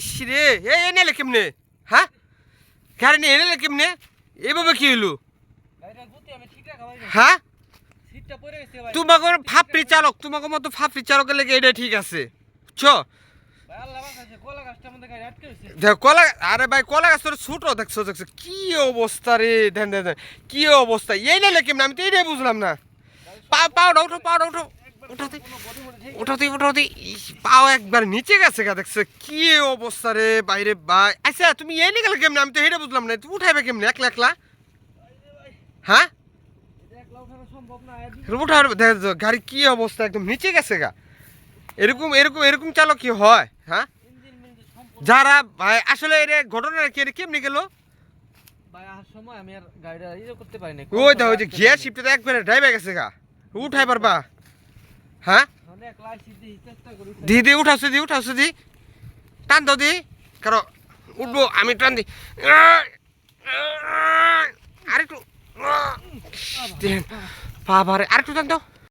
ইস রে, এ এনে কেমনে? হ্যাঁ গাড়ি নিয়ে এনে কেমনে? এভাবে কি হইল? হ্যাঁ তোমাকে ফাপড়ি চালক তোমাকে মতো ফাপড়ি চালকের লেগে এটা ঠিক আছে। বুঝছ কলা আরে ভাই, কলা গাছ ছোট, দেখছ দেখছ। কি অবস্থা রে, দেন দেন। কি অবস্থা? এই নিলে কেমন? আমি তো এইটাই বুঝলাম না। পা পাওটা উঠো পাওটা উঠো। উঠাতে উঠাতে ইস, পাও একবার নিচে গেছে গা দেখছ কি অবস্থা রে বাইরে ভাই আচ্ছা তুমি এই নিয়ে কেমন? আমি তো হেঁটে বুঝলাম না তুমি উঠাইবে কেমন একলা একলা? হ্যাঁ? এটা দেখ গাড়ি কি অবস্থা একদম নিচে গেছে গা। এরকম এরকম এরকম চালক কি হয় হ্যাঁ? যারা ভাই আসলে এর ঘটনাটা কি কেমনি গেল? ইয়ে ওই দেখো যে গিয়ার শিফটে একবারে ড্রাইভে গেছে গা। উঠাই পারবা হ্যাঁ? মানে দি দি উঠাছো দি উঠাছো দি টান দি কারও উঠবো আমি টান দি আরেকটু বাবারে আরেকটু টান দাও